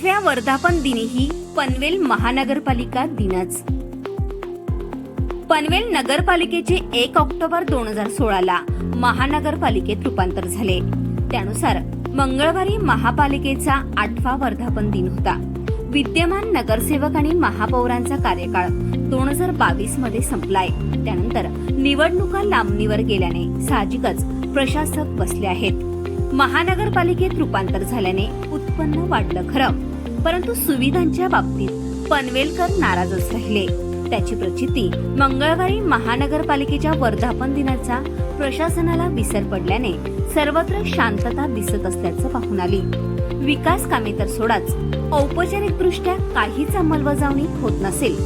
आठव्या वर्धापन दिनीही पनवेल महानगरपालिका दिनच. पनवेल नगरपालिकेचे एक ऑक्टोबर दोन हजार सोळाला महानगरपालिकेत रूपांतर झाले. त्यानुसार मंगळवारी महापालिकेचा आठवा वर्धापन दिन होता. विद्यमान नगरसेवक आणि महापौरांचा कार्यकाळ दोन हजार बावीसमध्ये संपलाय. त्यानंतर निवडणुका लांबणीवर गेल्याने साहजिकच प्रशासक बसले आहेत. महानगरपालिकेत रूपांतर झाल्याने उत्पन्न वाढलं खरं. परंतु सुविधांच्या बाबतीत पनवेलकर नाराजच राहिले. त्याची प्रचिती मंगळवारी महानगरपालिकेच्या वर्धापन दिनाचा प्रशासनाला विसर पडल्याने सर्वत्र शांतता दिसत असल्याचं पाहून आली. विकास कामे तर सोडाच औपचारिकदृष्ट्या काहीच अंमलबजावणी होत नसेल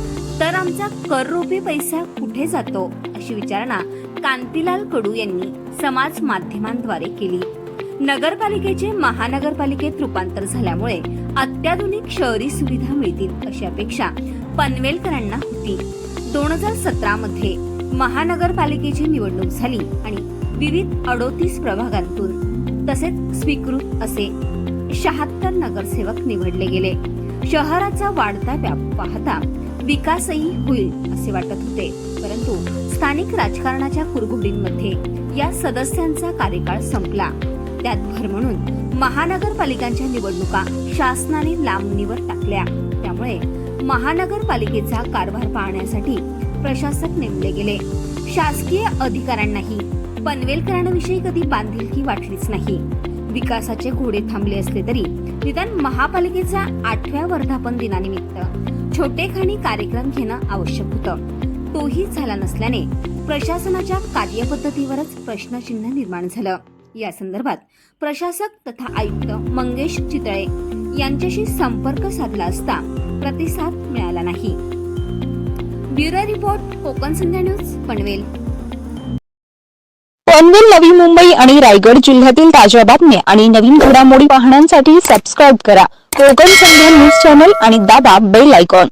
तर आमचा कर पैसा कुठे जातो? अशी विचारणा कांतीलाल कडू यांनी समाज माध्यमांद्वारे केली. नगरपालिकेचे महानगरपालिकेत रूपांतर झाल्यामुळे अत्याधुनिक शहरी सुविधा मिळतील अशी अपेक्षा पनवेलकरांना होती. दोन हजार सतरा मध्ये महानगरपालिकेची निवडणूक झाली आणि विविध अडोतीस प्रभागांतून तसेच स्वीकृत असे शहात्तर नगरसेवक निवडले गेले. शहराचा वाढता व्याप पाहता विकासही होईल असे वाटत होते. परंतु स्थानिक राजकारणाच्या कुरघोडींमध्ये या सदस्यांचा कार्यकाळ संपला. त्यात भर म्हणून महानगरपालिकांच्या निवडणुका शासनाने लांबणीवर टाकल्या. त्यामुळे महानगरपालिकेचा कारभार पाहण्यासाठी प्रशासक नेमले गेले. शासकीय अधिकाऱ्यांनाही पनवेलकरांविषयी कधी बांधिलकी वाटलीच नाही. विकासाचे घोडे थांबले असले तरी निदान महापालिकेचा आठव्या वर्धापन दिनानिमित्त छोटेखानी कार्यक्रम घेणं आवश्यक होतं. तोही झाला नसल्याने प्रशासनाच्या कार्यपद्धतीवरच प्रश्नचिन्ह निर्माण झालं. या संदर्भात प्रशासक तथा आयुक्त मंगेश चितळे यांच्याशी संपर्क साधला असता प्रतिसाद मिळाला नाही. Bureau report Konkan Sandhya news Panvel. Panvel Navi Mumbai आणि रायगड जिल्ह्यातील ताज्या बातम्या आणि नवीन घडामोडी पाहण्यासाठी सबस्क्राईब करा. कोकण संध्या न्यूज चॅनल आणि दाबा बेल आयकॉन